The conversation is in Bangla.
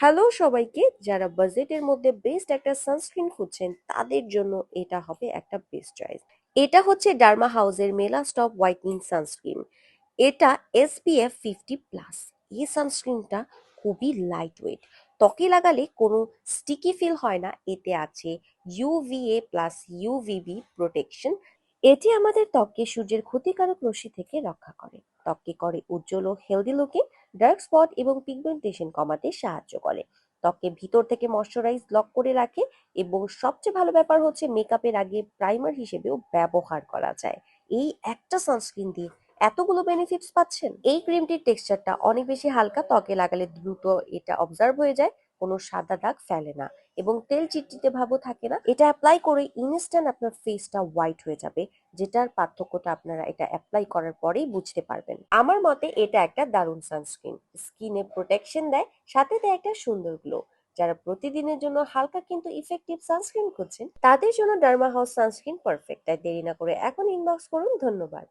হ্যালো সবাইকে, যারা বাজেটের মধ্যে বেস্ট একটা সানস্ক্রিন খুঁজছেন, তাদের জন্য এটা হবে একটা বেস্ট চয়েস এটা হচ্ছে ডার্মা হাউসের মেলা স্টপ হোয়াইটনিং সানস্ক্রিন এটা এসপিএফ ফিফটি প্লাস এই সানস্ক্রিনটা খুবই লাইট ওয়েট ত্বকে লাগালে কোনো স্টিকি ফিল হয় না। এতে আছে ইউভিএ প্লাস ইউভিবি প্রোটেকশন এটি আমাদের ত্বককে সূর্যের ক্ষতিকারক রশ্মি থেকে রক্ষা করে। ত্বককে করে উজ্জ্বল ও হেলদি লুকিং ডার্ক স্পট এবং পিগমেন্টেশন কমাতে সাহায্য করে। ত্বককে ভিতর থেকে ময়শ্চারাইজ লক করে রাখে এবং সবচেয়ে ভালো ব্যাপার হচ্ছে মেকআপের আগে প্রাইমার হিসেবেও ব্যবহার করা যায়। এই একটা সানস্ক্রিন দিয়ে এতগুলো বেনিফিটস পাচ্ছেন? এই ক্রিমটির টেক্সচারটা অনেক বেশি হালকা, ত্বকে লাগালে দ্রুত এটা অবজার্ভ হয়ে যায়, কোনো সাদা দাগ ফেলে না। এবং তেল চিটচিটে ভাবও থাকে না। এটা অ্যাপ্লাই করে ইনস্ট্যান্ট আপনার ফেসটা হোয়াইট হয়ে যাবে, যেটার পার্থক্যটা আপনারা এটা অ্যাপ্লাই করার পরেই বুঝতে পারবেন। আমার মতে এটা একটা দারুণ সানস্ক্রিন স্কিনে প্রোটেকশন দেয়, সাথে দেয় একটা সুন্দর গ্লো যারা প্রতিদিনের জন্য হালকা কিন্তু ইফেক্টিভ সানস্ক্রিন খুঁজছেন, তাদের জন্য ডার্মা হাউস সানস্ক্রিন পারফেক্ট তাই দেরি না করে এখন ইনবক্স করুন, ধন্যবাদ।